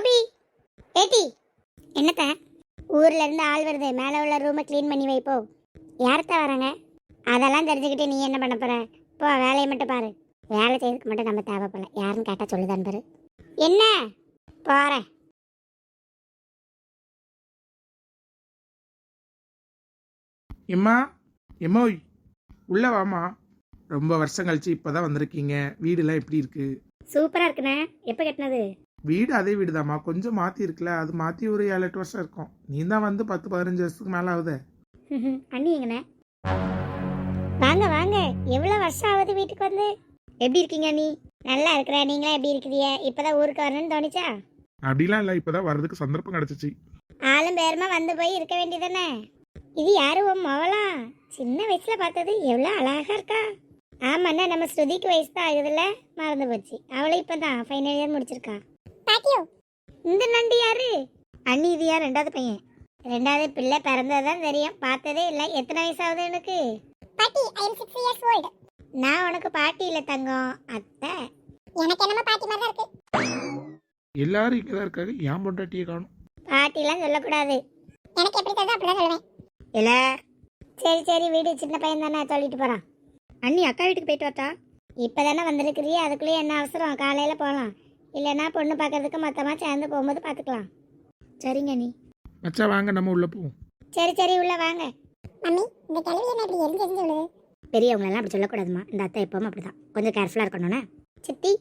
சோபி ஏட்டி என்னத்த? ஊர்ல இருந்து ஆள் வருது. மேலே உள்ள ரூமை க்ளீன் பண்ணி வைப்போ யார்கிட்ட வராங்க? அதெல்லாம் தெரிஞ்சுக்கிட்டு நீ என்ன பண்ண போற? போ வேலையை மட்டும் பாரு. வேலை செய்யறதுக்கு மட்டும் நம்ம தேவைப்படல. யாருன்னு கேட்டா சொல்லுதான் பாரு. என்ன? போறேன். எம்மா எம்மோய். உள்ள வாமா ரொம்ப வருஷம் கழிச்சு இப்பதான் வந்திருக்கீங்க. வீடுலாம் எப்படி இருக்கு? சூப்பரா இருக்குண்ணே. எப்போ கட்டினது? வீடு அதே வீடுதாம்மா. கொஞ்சம் மாத்தி இருக்குல்ல அது மாத்தி ஒரு ஏழு எட்டு வருஷம் இருக்கும். நீ தான் வந்து பத்து பதினஞ்சு வருஷத்துக்கு மேல ஆகுதே. அண்ணி எங்கண்ணே? வாங்க வாங்க. எவ்வளோ வருஷம் ஆகுது வீட்டுக்கு வந்து? எப்படி இருக்கீங்க நீ நல்லா இருக்கிற நீங்களா எப்படி இருக்கிறீங்க? இப்பதான் ஊருக்கு வரணும்னு தோணுச்சா? அப்படிலாம் இல்லை இப்பதான் வர்றதுக்கு சந்தர்ப்பம் கிடைச்சிச்சு. ஆளும் பேருமா வந்து போய் இருக்க வேண்டியதானே இது யாரு உன் மவளா? சின்ன வயசுல பார்த்தது எவ்வளோ அழகா இருக்கா? ஆமாண்ணா நம்ம ஸ்ருதிக்கு வயசு தான் ஆகுதுல்ல. மறந்து போச்சு. அவளும் இப்பதான் ஃபைனல் இயர் முடிச்சிருக்கா. பாட்டியோ இந்த நண்டு யாரு? அண்ணி இது யார்? ரெண்டாவது பையன். ரெண்டாவது பிள்ளை பிறந்ததுதான் தெரியும். பார்த்ததே இல்லை. எத்தனை வயசு ஆகுது எனக்கு பாட்டி ஐ இயர்ஸ் ஓல்டு நான் உனக்கு பாட்டி இல்லை தங்கம். அத்தை. எனக்கு என்னமோ பாட்டி மாதிரி தான் இருக்கு. எல்லாரும் இங்கதான் இருக்காங்க. ஏன் பொண்டாட்டியை காணும். பாட்டிலாம் சொல்லக்கூடாது. எனக்கு எப்படி தந்தா அப்படிதான் சொல்லுவேன். இல்ல. சரி சரி வீடு சின்ன பையன் தானே சொல்லிட்டு போறான். அண்ணி அக்கா வீட்டுக்கு போயிட்டு வரட்டா இப்பதானே வந்திருக்கிறியே. அதுக்குள்ளேயே என்ன அவசரம்? காலையில போகலாம். இல்லைன்னா பொண்ணு பார்க்கறதுக்கு மொத்தமா சேர்ந்து போகும்போது பார்த்துக்கலாம். சரிங்க அண்ணி. மச்சா வாங்க நம்ம உள்ள போவோம். சரி சரி உள்ள வாங்க. மம்மி இந்த கிழவி என்ன இப்படி எரிஞ்சு எரிஞ்சு விழுது. பெரியவங்களெல்லாம் அப்படி சொல்லக்கூடாதுமா இந்த அத்தை எப்பவும் அப்படிதான். கொஞ்சம் கேர்ஃபுல்லாக இருக்கணும்னா. சித்தி.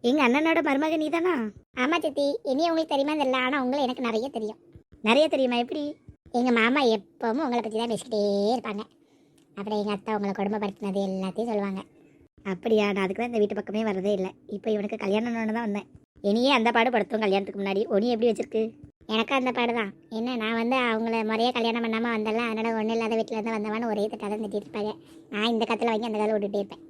எங்க அண்ணனோட மருமக நீ தானா ஆமா சித்தி. இனி உங்களுக்கு தெரியுமா தெரியல ஆனா உங்களை எனக்கு நிறைய தெரியும். நிறைய தெரியுமா? எப்படி? எங்க மாமா எப்பவும் உங்களை பத்தி தான் பேசிக்கிட்டே இருப்பாங்க. அப்புறம் எங்க அத்தை உங்களை குடும்பப்படுத்தினது எல்லாத்தையும் சொல்லுவாங்க. அப்படியா நான் அதுக்கு தான் இந்த வீட்டு பக்கமே வரதே இல்லை. இப்போ இவனுக்கு கல்யாணம் தான் வந்தேன். இனியே அந்த பாடு படுத்தும் கல்யாணத்துக்கு முன்னாடி. ஒனி எப்படி வச்சிருக்கு? எனக்கும் அந்த பாடு தான். என்ன நான் வந்து அவங்கள முறையாக கல்யாணம் பண்ணாமல் வந்தல அதனால் ஒன்றும் இல்லாத வீட்டில் இருந்து வந்தவன ஒரே திட்டாக தான் திட்டிட்டு இருப்பாங்க நான் இந்த கத்தில் வாங்கி அந்த கதை விட்டுட்டே இருப்பேன்.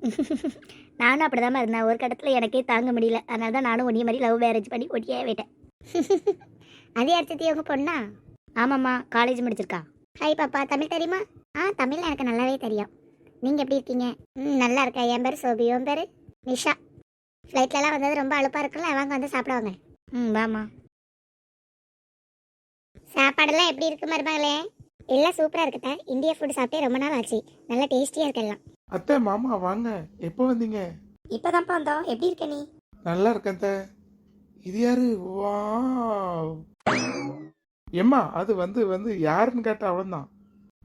நானும் அப்படிதான் இருந்தேன். ஒரு கட்டத்தில் எனக்கே தாங்க முடியல. அதனால தான் நானும் ஒன்றிய மாதிரி லவ் மேரேஜ் பண்ணி ஒட்டியே விட்டேன் அதே அடுத்தது உங்க பொண்ணா? ஆமாம்மா காலேஜ் முடிச்சிருக்கா. ஹாய் பாப்பா தமிழ் தெரியுமா? ஆ தமிழ் எனக்கு நல்லாவே தெரியும். நீங்கள் எப்படி இருக்கீங்க? ம் நல்லா இருக்கேன். என் பேர் சோபி. உன் பேர்? நிஷா. ஃப்ளைட்லலாம் வந்தது ரொம்ப அழுப்பாக இருக்குல்ல வாங்க வந்து சாப்பிடுவாங்க. ம் வாமா சாப்பாடெல்லாம் எப்படி இருக்கு மருமகளே? எல்லாம் சூப்பராக இருக்குதா. இந்திய ஃபுட் சாப்பிட்டே ரொம்ப நாள் ஆச்சு. நல்லா டேஸ்டியாக இருக்கு எல்லாம். அத்தை மாமா வாங்க. எப்போ வந்தீங்க? இப்போதான்ப்பா வந்தோம். எப்படி இருக்க நீ? நல்லா இருக்கேன் அத்தை. இது யாரு? வா எம்மா அது வந்து வந்து யாருன்னு கேட்டா அவன்தான்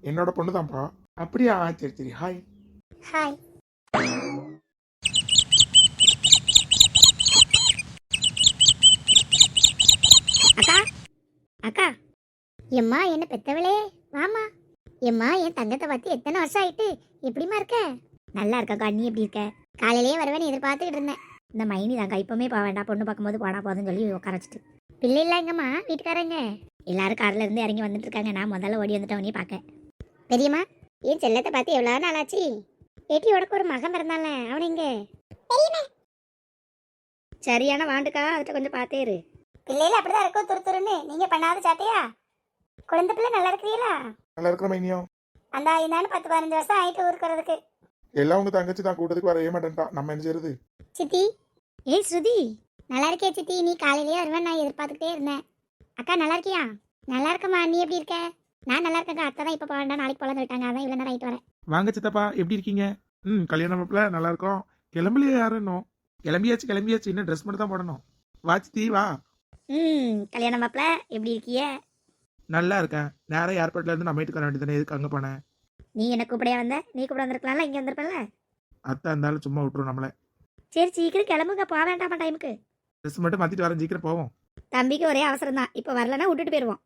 என்னோட பொண்ணு தான்ப்பா அப்படியா சரி சரி. ஹாய் ஹாய் அக்கா? அக்கா? எம்மா என்ன பெத்தவளே? வாமா எம்மா என் தங்கத்தை பார்த்து எத்தனை வருஷம் ஆயிட்டு? எப்படிமா இருக்க? நல்லா இருக்கா நீ எப்படி இருக்க? காலையிலேயே வருவேன்னு எதிர்பார்த்துக்கிட்டு இருந்தேன். இந்த மைனி தாங்க இப்பவுமே போக வேண்டாம். பொண்ணு பார்க்கும்போது போனா போதும்னு சொல்லி உட்கார வச்சுட்டு. பிள்ளை இல்லைங்கம்மா வீட்டுக்காரங்க. எல்லாரும் கார்ல இருந்து இறங்கி வந்துட்டு இருக்காங்க. நான் முதல்ல ஓடி வந்துட்டேன் உடனே பார்க்க. பெரியம்மா என் செல்லத்தை பார்த்து எவ்வளோ நாள் ஆச்சு ஏட்டி உனக்கு ஒரு மகன் பிறந்தால அவன் எங்க? சரியான வாண்டுக்கா அதுட்ட கொஞ்சம் பார்த்தே இரு. பிள்ளைல அப்படிதான் இருக்கும் துரு துருன்னு. நீங்க பண்ணாத சாட்டையா? குழந்தை பிள்ளை நல்லா இருக்கிறீங்களா நல்லா இருக்கிற மைனியம் அந்த இந்தாண்டு பத்து பதினஞ்சு வருஷம் ஆயிட்டு ஊருக்கு வரதுக்கு எல்லாம் உங்க தங்கச்சி தான் கூட்டத்துக்கு வரவே மாட்டேன்டா நம்ம என்ன செய்யறது? சித்தி ஏய் ஸ்ருதி. நல்லா இருக்கே சித்தி? நீ காலையிலேயே வருவேன் நான் எதிர்பார்த்துக்கிட்டே இருந்தேன் அக்கா நல்லா இருக்கியா? நல்லா இருக்கம்மா நீ எப்படி இருக்க? நான் நல்லா இருக்கேன் அத்தை தான் இப்போ போக வேண்டாம் நாளைக்கு போலாம் சொல்லிட்டாங்க அதான் இவ்வளோ நேரம் ஆயிட்டு வரேன். வாங்க சித்தப்பா எப்படி இருக்கீங்க? ம் கல்யாண மாப்பிள்ள நல்லா இருக்கோம் கிளம்பலையே யாரும் இன்னும்? கிளம்பியாச்சு கிளம்பியாச்சு. இன்னும் ட்ரெஸ் மட்டும் தான் போடணும். வா சித்தி வா. ம் கல்யாண மாப்பிள்ள எப்படி இருக்கிய நல்லா இருக்கேன். நேரம் ஏர்போர்ட்ல இருந்து நம்ம வீட்டுக்கு வர வேண்டியதானே எதுக்கு அங்கே போனேன் நீ என்ன கூப்பிடையா வந்த? நீ கூட வந்திருக்கலாம்ல? இங்கே வந்திருப்பல அத்தை இருந்தாலும் சும்மா விட்டுரும் நம்மளை. சரி சீக்கிரம் கிளம்புங்க. போக வேண்டாமா டைமுக்கு ட்ரெஸ் மட்டும் மாத்திட்டு வரேன். சீக்கிரம் போவோம். தம்பிக்கு ஒரே அவசரம் தான். இப்போ வரலன்னா விட்டுட்டு போயிடுவோம்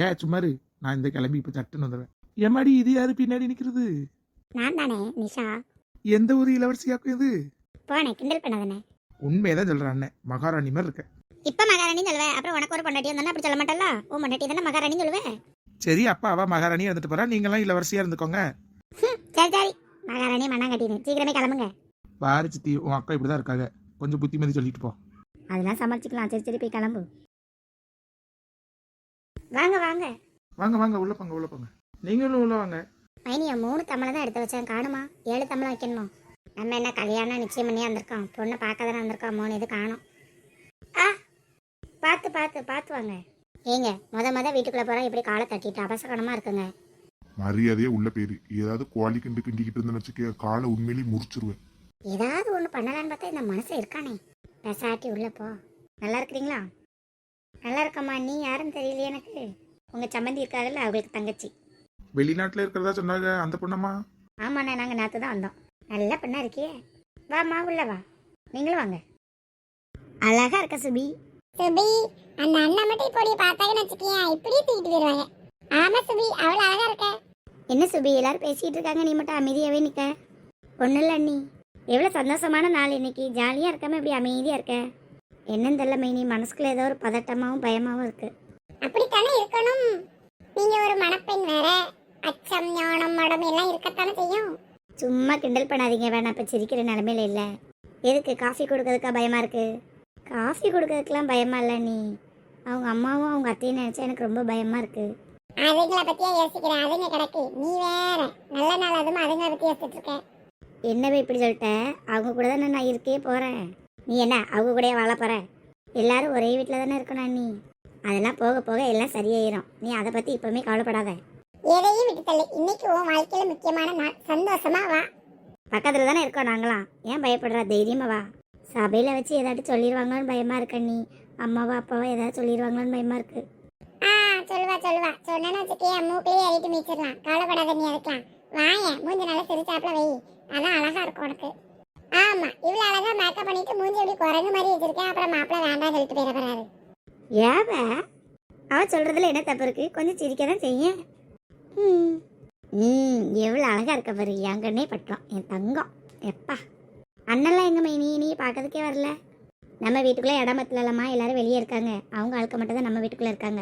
ஏ சும்மாரு நான் இந்த கிளம்பி இப்போ சட்டுன்னு வந்துடுவேன். எம்மாடி இது யாரு பின்னாடி நிற்கிறது நான் தானே நிஷா? எந்த ஒரு இளவரசியாக்கும் இது போனேன் கிண்டல் பண்ணாதானே உண்மையதான் சொல்றேன் அண்ணன் மகாராணி மாதிரி இருக்க. இப்போ மகாராணி சொல்லுவேன் அப்புறம் உனக்கு ஒரு பொண்டாட்டி வந்தானே அப்படி சொல்ல மாட்டல்ல? உன் பொண்டாட்டி தானே மகாராணி சொல்லுவேன் சரி அப்பா அவ மகாராணி இருந்துட்டு போறா. நீங்களாம் இளவரசியா இருந்துக்கோங்க. சரி சரி. மகாராணி மண்ணாங்கட்டின்னு சீக்கிரமே கிளம்புங்க. பாரு சித்தி உன் அக்கா இப்படிதான் இருக்காங்க. கொஞ்சம் புத்திமதி சொல்லிட்டு போ. அதெல்லாம் சமாளிச்சுக்கலாம். சரி சரி போய் கிளம்பு. வாங்க வாங்க. வாங்க வாங்க. உள்ள போங்க உள்ள போங்க. நீங்களும் உள்ள வாங்க. மைனியா மூணு தமிழை தான் எடுத்து வச்சேன். காணுமா? ஏழு தமிழை வைக்கணுமா? நம்ம என்ன கல்யாணம் நிச்சயம் பண்ணி வந்திருக்கோம். பொண்ணை பார்க்க தானே வந்திருக்கோம். மூணு இது காணும். ஆ பார்த்து பார்த்து பார்த்து வாங்க. ஏங்க முத முத வீட்டுக்குள்ள போறோம் இப்படி காலை தட்டிட்டு அபசகனமா இருக்குங்க. மரியாதையா உள்ள பேரு ஏதாவது கோழி கிண்டு கிண்டிக்கிட்டு இருந்தேன்னு வச்சுக்க காலை உண்மையிலேயே முறிச்சிருவேன். ஏதாவது ஒன்று பண்ணலான்னு பார்த்தா இந்த மனசு இருக்கானே. பெசாட்டி உள்ள போ. நல்லா இருக்கிறீங்களா? நல்லா இருக்கம்மா. நீ யாருன்னு தெரியலையே எனக்கு. உங்க சம்மந்தி இருக்காங்கல்ல அவங்களுக்கு தங்கச்சி. வெளிநாட்டுல இருக்கிறதா சொன்னாங்க அந்த பொண்ணம்மா? ஆமாண்ணே நாங்கள் நேற்று தான் வந்தோம். நல்ல பெண்ணா இருக்கியே. வாம்மா உள்ள வா. நீங்களும் வாங்க. அழகா இருக்க சுபி. சுபி அந்த அண்ணன் மட்டும் இப்படி பார்த்தாங்கன்னு வச்சுக்கியா இப்படியே தூக்கிட்டு போயிருவாங்க. ஆமா சுபி அவ்வளவு அழகா இருக்க. என்ன சுபி? எல்லாரும் பேசிட்டு இருக்காங்க நீ மட்டும் அமைதியாவே நிக்க. ஒன்றும் இல்லை நீ எவ்வளோ சந்தோஷமான நாள் இன்னைக்கு. ஜாலியாக இருக்காம இப்படி அமைதியாக இருக்க. என்னன்னு தெரியல மைனி. மனசுக்குள்ள ஏதோ ஒரு பதட்டமாவும் பயமாவும் இருக்கு. அப்படித்தானே இருக்கணும். நீங்க ஒரு மணப்பெண் வேற. அச்சம் ஞானம் மடம் எல்லாம் இருக்கத்தானே செய்யும்? சும்மா கிண்டல் பண்ணாதீங்க வேணாம். இப்போ சிரிக்கிற நிலமையில இல்லை. எதுக்கு? காஃபி கொடுக்கறதுக்கா பயமா இருக்கு? காஃபி கொடுக்கறதுக்கெல்லாம் பயமா இல்லை நீ. அவங்க அம்மாவும் அவங்க அத்தையும் நினைச்சா எனக்கு ரொம்ப பயமா இருக்கு. அதுங்களை பத்தியா யோசிக்கிறேன் அதுங்க கிடக்கு நீ வேற. நல்ல நாள் அதுவும் அதுங்களை பத்தி யோசிச்சுட்டு இருக்க. என்னவே இப்படி சொல்லிட்ட? அவங்க கூட தானே நான் இருக்கே போகிறேன் நீ என்ன அவங்க கூடயே வாழ போற? எல்லாரும் ஒரே வீட்டில் தானே இருக்கணும் நீ. அதெல்லாம் போக போக எல்லாம் சரியாயிரும். நீ அதை பற்றி இப்போவுமே கவலைப்படாத. எதையும் விட்டு தள்ளு. இன்னைக்கு உன் வாழ்க்கையில முக்கியமான நாள். சந்தோஷமா வா. பக்கத்தில் தானே இருக்கோம் நாங்களாம். ஏன் பயப்படுற? தைரியமா வா. சபையில் வச்சு ஏதாட்டும் சொல்லிடுவாங்களோன்னு பயமா இருக்க நீ? அம்மாவா அப்பாவா ஏதாவது சொல்லிடுவாங்களோன்னு பயமா இருக்கு. ஆ சொல்லுவா சொல்லுவா. சொன்னேன்னு வச்சுக்கிய மூக்கிலேயே ஏறிட்டு மீச்சிடலாம் கவலைப்படாத நீ அதுக்கலாம் வாயேன் மூஞ்சி நல்லா சிரிச்சாப்புல வை. அதான் அழகா இருக்கும் உனக்கு. ஆமா இவ்வளவு அழகா மேக்கப் பண்ணிட்டு மூஞ்சி எப்படி குரங்கு மாதிரி வச்சிருக்கேன். அப்புறம் மாப்பிள்ள வேண்டாம் சொல்லிட்டு போயிட போறாரு. ஏவ? அவ சொல்றதுல என்ன தப்பு இருக்கு? கொஞ்சம் சிரிக்க தான் செய்ய ம். ம் எவ்வளோ அழகாக இருக்க பாரு. என் கண்ணே பட்டோம் என் தங்கம். எப்பா. அண்ணெல்லாம் எங்க மைனி நீ பார்க்கறதுக்கே வரல. நம்ம வீட்டுக்குள்ளே இடம் பத்தலமா எல்லாரும் வெளியே இருக்காங்க. அவங்க ஆளுக்க மட்டும் தான் நம்ம வீட்டுக்குள்ளே இருக்காங்க.